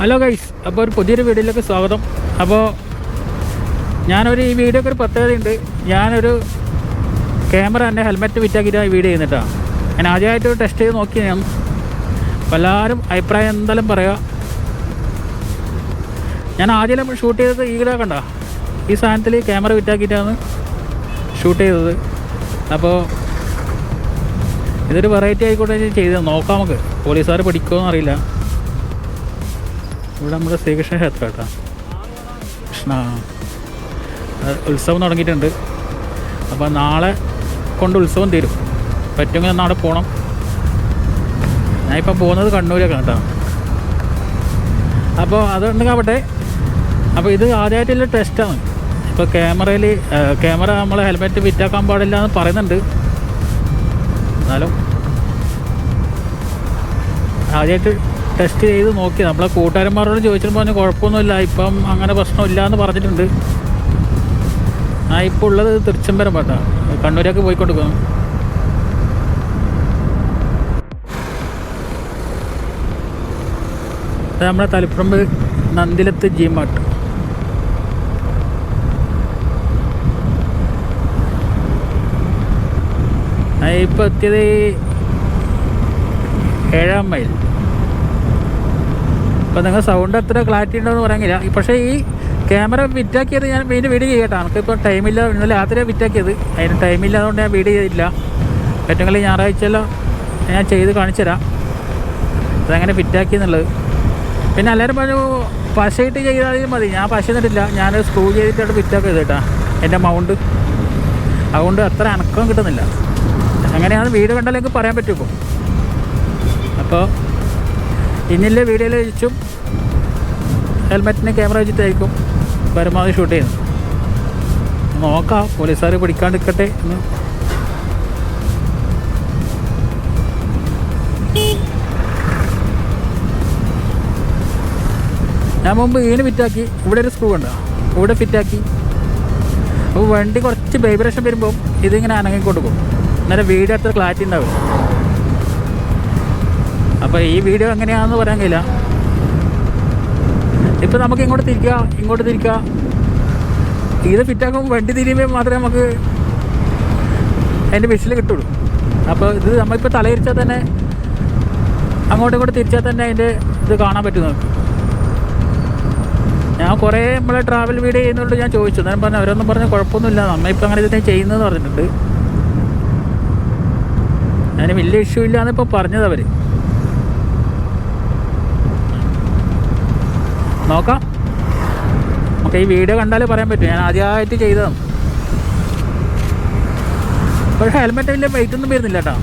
Hello guys അപ്പോൾ ഒരു പുതിയൊരു വീഡിയോയിലേക്ക് സ്വാഗതം. അപ്പോൾ ഞാനൊരു ഈ വീഡിയോക്ക് ഒരു പ്രത്യേകതയുണ്ട്. ഞാനൊരു ക്യാമറ എന്റെ ഹെൽമെറ്റ് വിറ്റാക്കിയിട്ട് ഈ വീഡിയോ ചെയ്യുന്നിട്ടാണ് ഞാൻ ആദ്യമായിട്ട് ടെസ്റ്റ് ചെയ്ത് നോക്കി ഞാൻ. അപ്പോൾ എല്ലാവരും അഭിപ്രായം എന്തായാലും പറയുക. ഞാൻ ആദ്യം ഷൂട്ട് ചെയ്തത് ഈ വീഡിയോ കണ്ട? ഈ സാധനത്തിൽ ക്യാമറ വിറ്റാക്കിയിട്ടാണ് ഷൂട്ട് ചെയ്തത്. അപ്പോൾ ഇതൊരു വെറൈറ്റി ആയിക്കോട്ടെ ചെയ്ത് നോക്കാം നമുക്ക്. പോലീസുകാർ പിടിക്കുമോ അറിയില്ല. ഇവിടെ നമ്മുടെ ശ്രീകൃഷ്ണ ക്ഷേത്രം കേട്ടോ. കൃഷ്ണ ഉത്സവം തുടങ്ങിയിട്ടുണ്ട്. അപ്പോൾ നാളെ കൊണ്ട് ഉത്സവം തീരും. പറ്റുമെങ്കിൽ നാളെ പോകണം ഞാനിപ്പോൾ പോകുന്നത് കണ്ണൂരൊക്കെ കേട്ടോ. അപ്പോൾ അതുണ്ടെങ്കിൽ അപ്പോൾ ഇത് ആദ്യമായിട്ടുള്ള ടെസ്റ്റാണ് ഇപ്പോൾ ക്യാമറയിൽ ക്യാമറ നമ്മൾ ഹെൽമെറ്റ് വിറ്റാക്കാൻ പാടില്ല എന്ന് പറയുന്നുണ്ട്. എന്നാലും ആദ്യമായിട്ട് ടെസ്റ്റ് ചെയ്ത് നോക്കി. നമ്മളെ കൂട്ടുകാരന്മാരോട് ചോദിച്ചപ്പോൾ പറഞ്ഞു കുഴപ്പമൊന്നുമില്ല ഇപ്പം അങ്ങനെ പ്രശ്നമില്ല എന്ന് പറഞ്ഞിട്ടുണ്ട്. ആ ഇപ്പോൾ ഉള്ളത് തിരുച്ചമ്പരം പാട്ടാ. കണ്ണൂരൊക്കെ പോയിക്കൊണ്ടിരിക്കുന്നു. നമ്മുടെ തലപ്പുറമ്പ് നന്ദിലത്ത് ജി മാർട്ട് ഇപ്പോൾ എത്തിയത് ഏഴാം മൈൽ. അപ്പോൾ നിങ്ങൾ സൗണ്ട് അത്ര ക്ലാരിറ്റി ഉണ്ടോയെന്ന് പറയാനില്ല പക്ഷേ ഈ ക്യാമറ വിറ്റാക്കിയത് ഞാൻ വീണ്ടും വീഡിയോ ചെയ്യട്ടെ. നമുക്കിപ്പോൾ ടൈമില്ല ഇന്നലെ രാത്രിയാണ് വിറ്റാക്കിയത് അതിന് ടൈമില്ലാതുകൊണ്ട് ഞാൻ വീഡിയോ ചെയ്തില്ല പറ്റുമെങ്കിൽ ഞായറാഴ്ചയെല്ലാം ഞാൻ ചെയ്ത് കാണിച്ചു തരാം. അതെങ്ങനെ ഫിറ്റാക്കി എന്നുള്ളത്. പിന്നെ എല്ലാവരും പറഞ്ഞു പശയിട്ട് ചെയ്താൽ മതി. ഞാൻ പശ എന്നിട്ടില്ല ഞാൻ സ്ക്രൂ ചെയ്തിട്ടാണ് ഫിറ്റാക്കി കേട്ടാ. എന്റെ മൗണ്ട് അതുകൊണ്ട് അത്ര അനക്കം കിട്ടുന്നില്ല. അങ്ങനെയാണ് വീഡിയോ കണ്ടാലേക്ക് പറയാൻ പറ്റും അപ്പോൾ ഇന്നില്ലേ വീഡിയോയിൽ വെച്ചും ഹെൽമെറ്റിന് ക്യാമറ വെച്ചിട്ടായിരിക്കും പരമാവധി ഷൂട്ട് ചെയ്യുന്നത്. നോക്കാം പോലീസുകാർ പിടിക്കാണ്ടിരിക്കട്ടെ എന്ന്. ഞാൻ മുമ്പ് ഈന് ഫിറ്റാക്കി ഇവിടെ ഒരു സ്ക്രൂ ഉണ്ടോ? ഇവിടെ ഫിറ്റാക്കി അപ്പോൾ വണ്ടി കുറച്ച് വൈബ്രേഷൻ വരുമ്പോൾ ഇതിങ്ങനെ അനങ്ങിക്കൊണ്ട് പോകും. അന്നേരം വീഡിയോ അത്ര ക്ലാരിറ്റി ഉണ്ടാവും അപ്പോൾ ഈ വീഡിയോ എങ്ങനെയാണെന്ന് പറയാൻ കഴിയില്ല. ഇപ്പം നമുക്ക് ഇങ്ങോട്ട് തിരിക്കുക ഇങ്ങോട്ട് തിരിക്കുക ഇത് ഫിറ്റാക്കുമ്പോൾ വണ്ടി തിരിയുമ്പോൾ മാത്രമേ നമുക്ക് അതിന്റെ വിഷയിൽ കിട്ടുള്ളൂ. അപ്പോൾ ഇത് നമ്മളിപ്പോൾ തലയിരിച്ചാൽ തന്നെ അങ്ങോട്ടും ഇങ്ങോട്ട് തിരിച്ചാൽ തന്നെ അതിന്റെ ഇത് കാണാൻ പറ്റും നമുക്ക് ഞാൻ കുറേ നമ്മളെ ട്രാവൽ വീഡിയോ ചെയ്യുന്നുണ്ട് ഞാൻ ചോദിച്ചു. അന്നേരം പറഞ്ഞു അവരൊന്നും പറഞ്ഞ കുഴപ്പമൊന്നുമില്ല. നമ്മളിപ്പോൾ അങ്ങനെ ഇതിനെ ചെയ്യുന്നതെന്ന് പറഞ്ഞിട്ടുണ്ട്. അതിന് വലിയ ഇഷ്യൂ ഇല്ല എന്നിപ്പോൾ പറഞ്ഞത് അവർ നോക്കാം. നമുക്ക് ഈ വീഡിയോ കണ്ടാലേ പറയാൻ പറ്റും. ഞാൻ ആദ്യമായിട്ട് ചെയ്തതാണ് പക്ഷേ ഹെൽമെറ്റ് വലിയ വെയിറ്റ് ഒന്നും വരുന്നില്ല കേട്ടോ.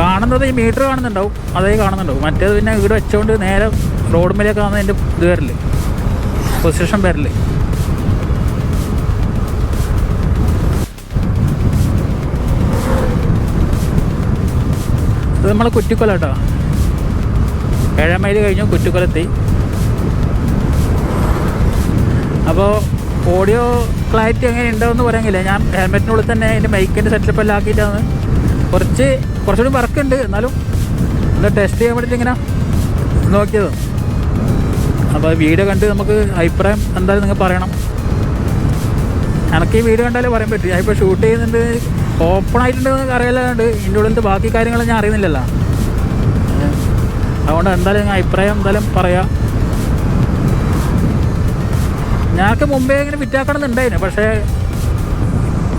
കാണുന്നത് ഈ മീറ്റർ കാണുന്നുണ്ടാവും. അതേ കാണുന്നുണ്ടാവും. മറ്റേത് പിന്നെ വീട് വെച്ചുകൊണ്ട് നേരെ റോഡ് മേലേക്ക് അതിന്റെ ഇത് വരില്ലേ പൊസിഷൻ വരൽ. ഇത് നമ്മളെ കുറ്റിക്കൊല കേട്ടോ ഏഴാം മൈൽ കഴിഞ്ഞു കുറ്റിക്കൊലെത്തി. അപ്പോൾ ഓഡിയോ ക്ലാരിറ്റി അങ്ങനെ ഉണ്ടാവുമെന്ന് പറയാനില്ല. ഞാൻ ഹെൽമെറ്റിനുള്ളിൽ തന്നെ അതിന്റെ മൈക്കിന്റെ സെറ്റപ്പ് എല്ലാം ആക്കിയിട്ടാണ്. കുറച്ച് കുറച്ചുകൂടി വർക്കുണ്ട് എന്നാലും ഒന്ന് ടെസ്റ്റ് ചെയ്യാൻ വേണ്ടിയിട്ട് ഇങ്ങനെ നോക്കിയത്. അപ്പോൾ വീഡിയോ കണ്ട് നമുക്ക് അഭിപ്രായം എന്തായാലും നിങ്ങൾ പറയണം. എനിക്ക് ഈ വീഡിയോ കണ്ടാലേ പറയാൻ പറ്റും. ഞാനിപ്പോൾ ഷൂട്ട് ചെയ്യുന്നുണ്ട് ഓപ്പൺ ആയിട്ടുണ്ടെന്ന് അറിയാലുണ്ട് ഇതിന്റെ ഉള്ളിലത്തെ ബാക്കി കാര്യങ്ങൾ ഞാൻ അറിയുന്നില്ലല്ലോ. അതുകൊണ്ട് എന്തായാലും ഞാൻ അഭിപ്രായം എന്തായാലും പറയാം. ഞങ്ങൾക്ക് മുമ്പേ ഇങ്ങനെ ഫിറ്റാക്കണം എന്നുണ്ടായിരുന്നു പക്ഷേ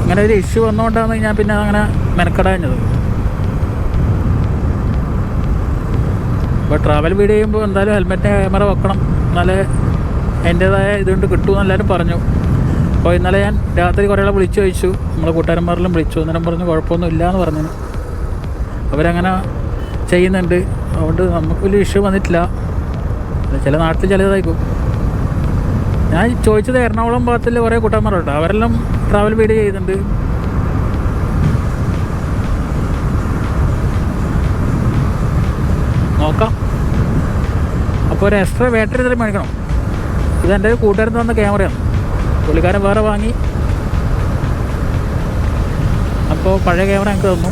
ഇങ്ങനെ ഒരു ഇഷ്യൂ വന്നുകൊണ്ടാണ് ഞാൻ പിന്നെ അങ്ങനെ മെനക്കെടാഞ്ഞത്. ഇപ്പോൾ ട്രാവൽ വീഡിയോ ചെയ്യുമ്പോൾ എന്തായാലും ഹെൽമെറ്റ് ക്യാമറ വെക്കണം എന്നാലേ അതിന്റേതായ ഇതുകൊണ്ട് കിട്ടുമെന്ന് എല്ലാവരും പറഞ്ഞു. അപ്പോൾ ഇന്നലെ ഞാൻ രാത്രി കുറേ വിളിച്ചു ചോദിച്ചു. നമ്മളെ കൂട്ടുകാരന്മാരെല്ലാം വിളിച്ചു. അന്നേരം പറഞ്ഞു കുഴപ്പമൊന്നും ഇല്ല എന്ന് പറഞ്ഞു അവരങ്ങനെ ചെയ്യുന്നുണ്ട്. അതുകൊണ്ട് നമുക്ക് വലിയ ഇഷ്യൂ വന്നിട്ടില്ല. ചില നാട്ടിൽ ചിലതായിരിക്കും. ഞാൻ ചോദിച്ചത് എറണാകുളം ഭാഗത്തിൽ കുറേ കൂട്ടന്മാരുണ്ട് അവരെല്ലാം ട്രാവൽ വീഡിയോ ചെയ്യുന്നുണ്ട്. നോക്കാം. അപ്പോൾ ഒരു എക്സ്ട്രാ ബാറ്ററി ഇതിൽ മേടിക്കണം. ഇത് എന്റെ ഒരു കൂട്ടുകാരൻ തന്ന ക്യാമറയാണ് പുള്ളിക്കാരൻ വേറെ വാങ്ങി. അപ്പോൾ പഴയ ക്യാമറ ഞങ്ങൾക്ക് തന്നു.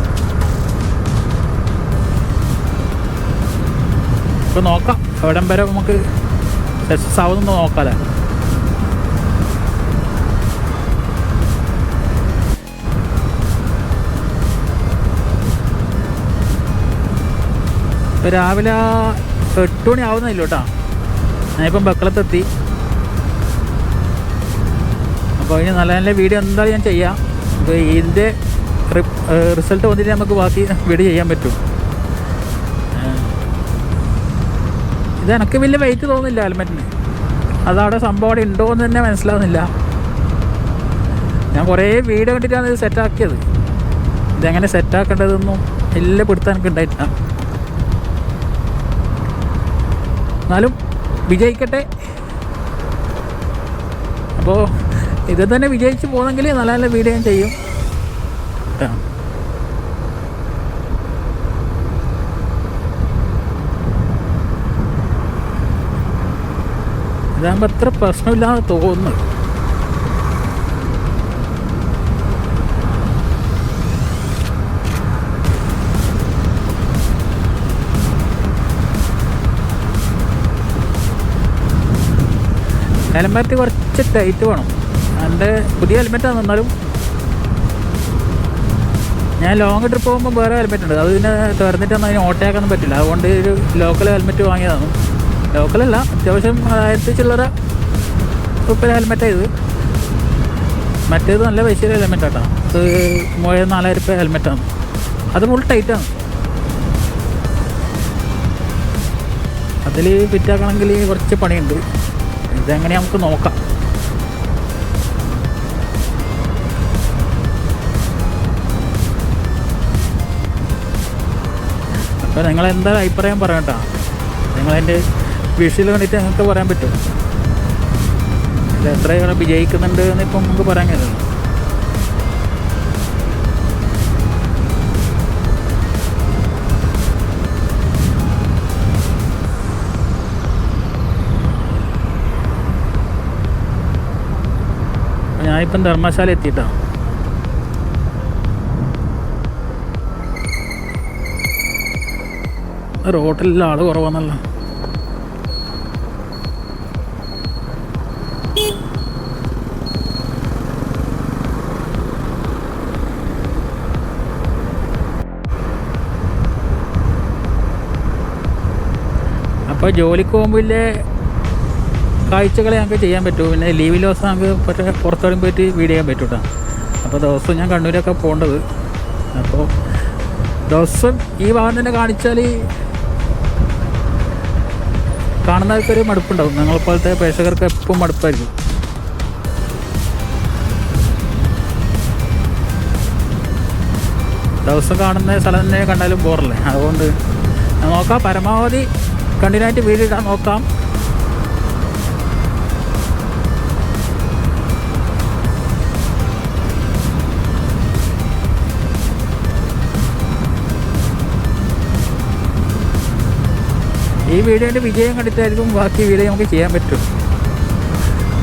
ഇപ്പം നോക്കാം. എവിടം വരെ നമുക്ക് സക്സസ് ആവുന്നു നോക്കാതെ രാവിലെ എട്ട് മണി ആവുന്നില്ല കേട്ടോ. ഞാനിപ്പം ബക്കളത്തെത്തി. അപ്പോൾ ഇനി നല്ല നല്ല വീഡിയോ എന്തായാലും ഞാൻ ചെയ്യാം. അപ്പോൾ ഇതിന്റെ റിസൾട്ട് വന്നിട്ട് നമുക്ക് ബാക്കി വീഡിയോ ചെയ്യാൻ പറ്റും. ഇത് എനിക്ക് വലിയ വെയിറ്റ് തോന്നുന്നില്ല ഹെൽമെറ്റിന്. അതവിടെ സംഭവം അവിടെ ഉണ്ടോ എന്ന് തന്നെ മനസ്സിലാവുന്നില്ല. ഞാൻ കുറേ വീഡിയോ കണ്ടിട്ടാണ് ഇത് സെറ്റാക്കിയത് ഇതെങ്ങനെ സെറ്റാക്കേണ്ടതെന്നും എല്ലാം പിടുത്തം എനിക്ക് ഉണ്ടായിട്ടില്ല. എന്നാലും വിജയിക്കട്ടെ അപ്പോൾ ഇത് തന്നെ വിജയിച്ച് പോകുന്നെങ്കിൽ നല്ല നല്ല വീഡിയോ ചെയ്യും. ഇതാകുമ്പോൾ അത്ര പ്രശ്നമില്ലാതെ തോന്നുന്നു. ഹെൽമെറ്റ് കുറച്ച് ടൈറ്റ് വേണം. എന്റെ പുതിയ ഹെൽമെറ്റാണ് എന്നാലും ഞാൻ ലോങ് ട്രിപ്പ് പോകുമ്പോൾ വേറെ ഹെൽമെറ്റ് ഉണ്ട്. അത് പിന്നെ തുറന്നിട്ടൊന്നും അതിന് ഓട്ടയാക്കാൻ പറ്റില്ല. അതുകൊണ്ട് ഒരു ലോക്കൽ ഹെൽമെറ്റ് വാങ്ങിയതാണ്. ലോക്കലല്ല അത്യാവശ്യം ആയിരത്തി ചില്ലറ ഉപ്പര ഹെൽമെറ്റാണ് ഇത്. മറ്റേത് നല്ല പൈസയുടെ ഹെൽമെറ്റ് ആട്ടോ. അത് മൂവായിരം നാലായിരം രൂപ ഹെൽമെറ്റാണ് അത് ഫുൾ ടൈറ്റാണ് അതിൽ ഫിറ്റാക്കണമെങ്കിൽ കുറച്ച് പണിയുണ്ട്. ഇതെങ്ങനെ നമുക്ക് നോക്കാം. അപ്പോൾ നിങ്ങൾ എന്താ അഭിപ്രായം പറയട്ടോ നിങ്ങളതിന്റെ വിഷയിൽ കണ്ടിട്ട് നിങ്ങൾക്ക് പറയാൻ പറ്റും ഇത് എത്ര വിജയിക്കുന്നുണ്ട് എന്ന് ഇപ്പം നമുക്ക് പറയാൻ കഴിയുന്നു ഞാനിപ്പം ധർമ്മശാല എത്തിയിട്ടാ? റോട്ടിൽ ആൾ കുറവാണല്ലോ. അപ്പോൾ ജോലിക്ക് പോകുമ്പോഴേ കാഴ്ചകളെ ഞങ്ങൾക്ക് ചെയ്യാൻ പറ്റൂ. പിന്നെ ലീവ് ദിവസം ഞങ്ങൾക്ക് പറ്റേ പുറത്തോടും പോയിട്ട് വീട് ചെയ്യാൻ പറ്റും കേട്ടോ അപ്പോൾ ദിവസം ഞാൻ കണ്ണൂരൊക്കെ പോകേണ്ടത് അപ്പോൾ ദിവസം ഈ ഭാഗം തന്നെ കാണിച്ചാൽ കാണുന്നവർക്കൊരു മടുപ്പുണ്ടാവും. ഞങ്ങളെപ്പോലത്തെ പ്രേക്ഷകർക്ക് എപ്പോഴും മടുപ്പായിരിക്കും. ദിവസം കാണുന്ന സ്ഥലം തന്നെ കണ്ടാലും ബോറല്ലേ അതുകൊണ്ട് നോക്കാം. പരമാവധി കണ്ടിന്യൂ ആയിട്ട് വീഡിയോ ഇടാൻ നോക്കാം. ഈ വീഡിയോന്റെ വിജയം കണ്ടിട്ടായിരിക്കും ബാക്കി വീഡിയോ നമുക്ക് ചെയ്യാൻ പറ്റും.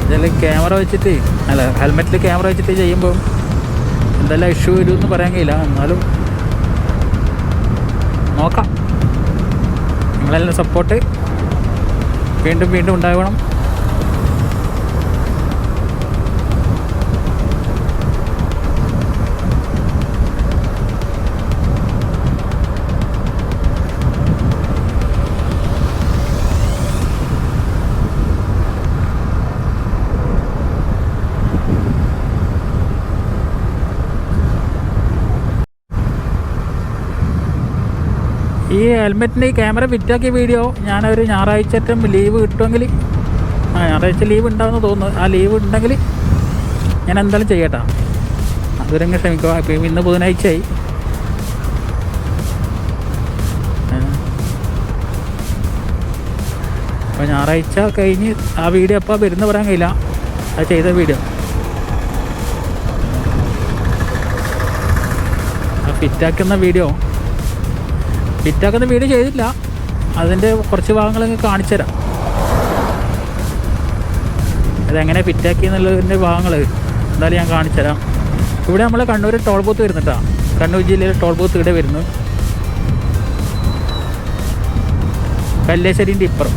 ഇതിൽ ക്യാമറ വെച്ചിട്ട് അല്ല ഹെൽമെറ്റിൽ ക്യാമറ വെച്ചിട്ട് ചെയ്യുമ്പോൾ എന്തെല്ലാം ഇഷ്യൂ വരും എന്ന് പറയാൻ കഴിയില്ല. എന്നാലും നോക്കാം. നിങ്ങളെല്ലാം സപ്പോർട്ട് വീണ്ടും വീണ്ടും ഉണ്ടാവണം ഈ ഹെൽമെറ്റിന്റെ ഈ ക്യാമറ ഫിറ്റാക്കിയ വീഡിയോ ഞാനൊരു ഞായറാഴ്ചറ്റം ലീവ് കിട്ടുമെങ്കിൽ ആ ഞായറാഴ്ച ലീവ് ഉണ്ടാവുമെന്ന് തോന്നുന്നു. ആ ലീവ് ഉണ്ടെങ്കിൽ ഞാൻ എന്തായാലും ചെയ്യട്ടാ. അതുവരെ അങ്ങ് ക്ഷമിക്കുക ഇപ്പം ഇന്ന് ബുധനാഴ്ചയായി. അപ്പോൾ ഞായറാഴ്ച കഴിഞ്ഞ് ആ വീഡിയോ എപ്പോൾ വരുന്ന പറയാൻ കഴിയില്ല. ആ ചെയ്ത വീഡിയോ. ആ ഫിറ്റാക്കുന്ന വീഡിയോ. ഫിറ്റാക്കുന്ന വീഡിയോ ചെയ്തില്ല അതിന്റെ കുറച്ച് ഭാഗങ്ങളൊക്കെ കാണിച്ചു തരാം. അതെങ്ങനെ ഫിറ്റാക്കി എന്നുള്ളതിന്റെ ഭാഗങ്ങൾ എന്തായാലും ഞാൻ കാണിച്ചു തരാം. ഇവിടെ നമ്മൾ കണ്ണൂർ ടോൾ ബൂത്ത് വരുന്നിട്ടാണ് കണ്ണൂർ ജില്ലയിലെ ടോൾ ബൂത്ത് ഇവിടെ വരുന്നു. കല്ലേശ്ശേരിന്റെ ഇപ്പുറം.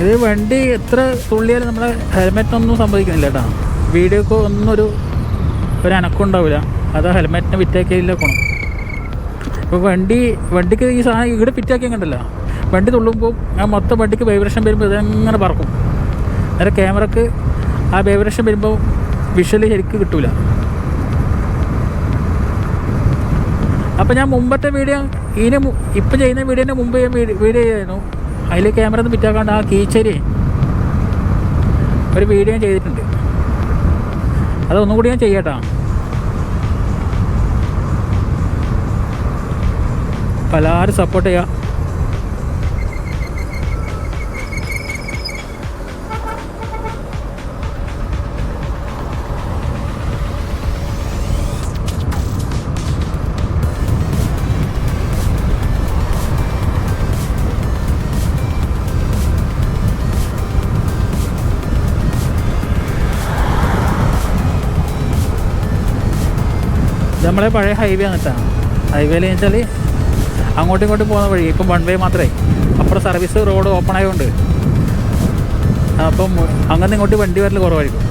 ഇത് വണ്ടി എത്ര തുള്ളിയാലും നമ്മളെ ഹെൽമെറ്റൊന്നും സംഭവിക്കുന്നില്ല കേട്ടോ. വീഡിയോക്ക് ഒന്നും ഒരു ഒരു അനക്കം ഉണ്ടാവില്ല. അതാ ഹെൽമെറ്റിനെ വിറ്റാക്കിയില്ല ഗുണം ഇപ്പോൾ വണ്ടി വണ്ടിക്ക് ഈ സാധനം ഇവിടെ ഫിറ്റാക്കിയാൽ കണ്ടല്ലോ വണ്ടി തുള്ളുമ്പോൾ ആ മൊത്തം വണ്ടിക്ക് വൈബ്രേഷൻ വരുമ്പോൾ ഇതങ്ങനെ പറക്കും. നേരെ ക്യാമറക്ക് ആ വൈബ്രേഷൻ വരുമ്പോൾ വിഷ്വലി ശരിക്ക് കിട്ടൂല. അപ്പോൾ ഞാൻ മുമ്പത്തെ വീഡിയോ ഇതിന് ഇപ്പം ചെയ്യുന്ന വീഡിയോന്റെ മുമ്പ് ഞാൻ വീഡിയോ ചെയ്യായിരുന്നു. അതിൽ ക്യാമറ ഒന്നും പിറ്റാക്കാണ്ട് ആ കീച്ചരി ഒരു വീഡിയോ ചെയ്തിട്ടുണ്ട്. അതൊന്നും കൂടി ഞാൻ ചെയ്യട്ടാ. അപ്പോൾ എല്ലാവരും സപ്പോർട്ട് ചെയ്യുക നമ്മളെ പഴയ ഹൈവേ അങ്ങനത്തെ ഹൈവേയിൽ വെച്ചാൽ അങ്ങോട്ടും ഇങ്ങോട്ടും പോകുന്ന വഴി. ഇപ്പം വൺ വേ മാത്രമേ അപ്പുറം സർവീസ് റോഡ് ഓപ്പൺ ആയതുകൊണ്ട് അപ്പം അങ്ങനെ ഇങ്ങോട്ട് വണ്ടി വരൽ കുറവായിരിക്കും.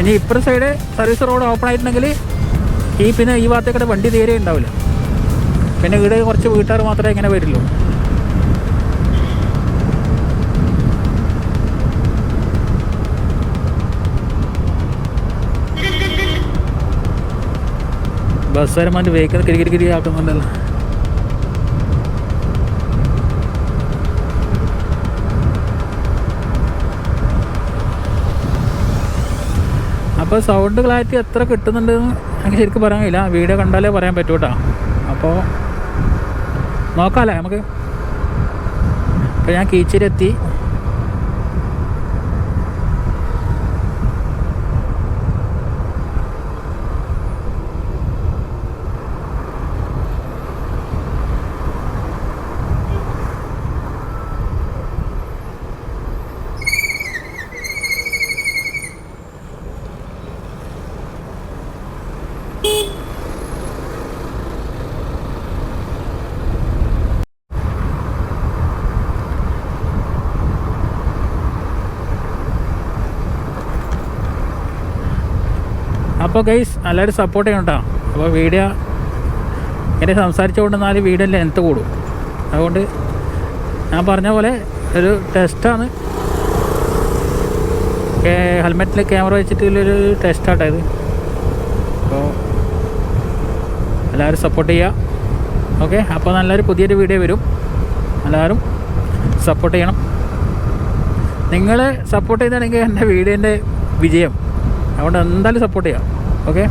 ഇനി ഇപ്പുറം സൈഡ് സർവീസ് റോഡ് ഓപ്പൺ ആയിട്ടുണ്ടെങ്കിൽ ഈ പിന്നെ ഈ ഭാഗത്തേക്കൂടെ വണ്ടി തീരെ ഉണ്ടാവില്ല. പിന്നെ ഇവിടെ കുറച്ച് വീട്ടുകാർ മാത്രമേ ഇങ്ങനെ വരുള്ളൂ ബസ്സുകാരന്മാർ വെഹിക്കിൾ കിരി കിരി ആക്കുന്നുണ്ടല്ലോ അപ്പോൾ സൗണ്ട് ക്ലാരിറ്റി എത്ര കിട്ടുന്നുണ്ട് എനിക്ക് ശരിക്കും പറയാൻ കഴിയില്ല. വീഡിയോ കണ്ടാലേ പറയാൻ പറ്റൂ കേട്ടോ. അപ്പോൾ നോക്കാമല്ലേ നമുക്ക്? അപ്പോൾ ഞാൻ കീച്ചിലെത്തി അപ്പോൾ ഗൈസ് എല്ലാവരും സപ്പോർട്ട് ചെയ്യണം കേട്ടോ അപ്പോൾ വീഡിയോ ഇങ്ങനെ സംസാരിച്ചുകൊണ്ടെന്നാൽ വീഡിയോ ലെങ്ത്ത് കൂടും. അതുകൊണ്ട് ഞാൻ പറഞ്ഞ പോലെ ഒരു ടെസ്റ്റാണ് ഹെൽമെറ്റിൽ ക്യാമറ വെച്ചിട്ടുള്ളൊരു ടെസ്റ്റാട്ടോ ഇത്. അപ്പോൾ എല്ലാവരും സപ്പോർട്ട് ചെയ്യുക ഓക്കെ അപ്പോൾ നല്ലൊരു പുതിയൊരു വീഡിയോ വരും. എല്ലാവരും സപ്പോർട്ട് ചെയ്യണം. നിങ്ങൾ സപ്പോർട്ട് ചെയ്താണെങ്കിൽ എന്റെ വീഡിയോന്റെ വിജയം. അതുകൊണ്ട് എന്തായാലും സപ്പോർട്ട് ചെയ്യാം. ഓക്കെ